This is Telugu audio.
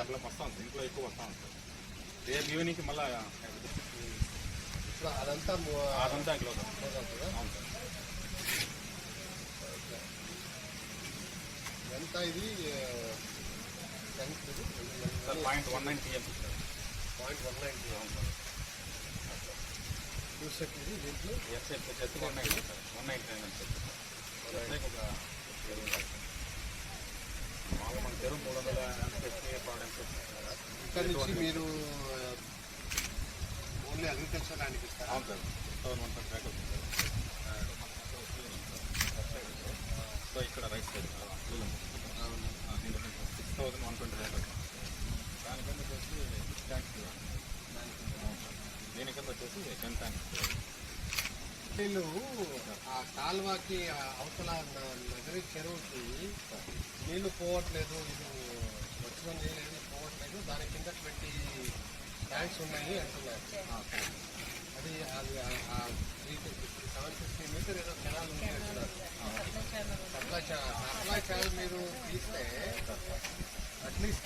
అట్లా వస్తాం సార్ ఇంట్లో ఎక్కువ వస్తాం సార్ రేపు ఈవినింగ్కి మళ్ళీ అదంతా అదంతా అవుతుందా? అవును సార్. ఎంత ఇది? Sir point one nine sir point one nine అవును సార్. క్యూసెక్ ఇది దీంట్లో? ఉన్నాయి కదా సార్. వన్ నైన్ అని చెప్పి సార్. ఎస్ఐకి ఒక ఎరువు కాదు సార్. తెరువు మూడు వందల ఇక్కడ నుంచి మీరు ఓన్లీ అగ్రికల్చర్ ల్యాండ్కి ఇస్తారా? అవును సార్. ట్వంటీ బ్యాక్ సో ఇక్కడ right side six thousand one twenty అవుతుంది దానికన్నా వచ్చేసి ట్యాంక్స్ దీనికన్నా వచ్చేసి టెన్ ట్యాంక్స్ వీళ్ళు ఆ కాల్వకి అవతల నగరి చెరువుకి నీళ్ళు పోవట్లేదు ఇది వచ్చిన నీళ్ళు ఏది పోవట్లేదు. దాని కింద ట్వంటీ ట్యాంక్స్ ఉన్నాయి అంటున్నారు. అది అది సెవెన్ ఫిఫ్టీ మీటర్ ఏదో కెనాల్ ఉంది అంటున్నారు. సప్లై ఛానల్ సప్లై ఛానల్ మీరు తీస్తే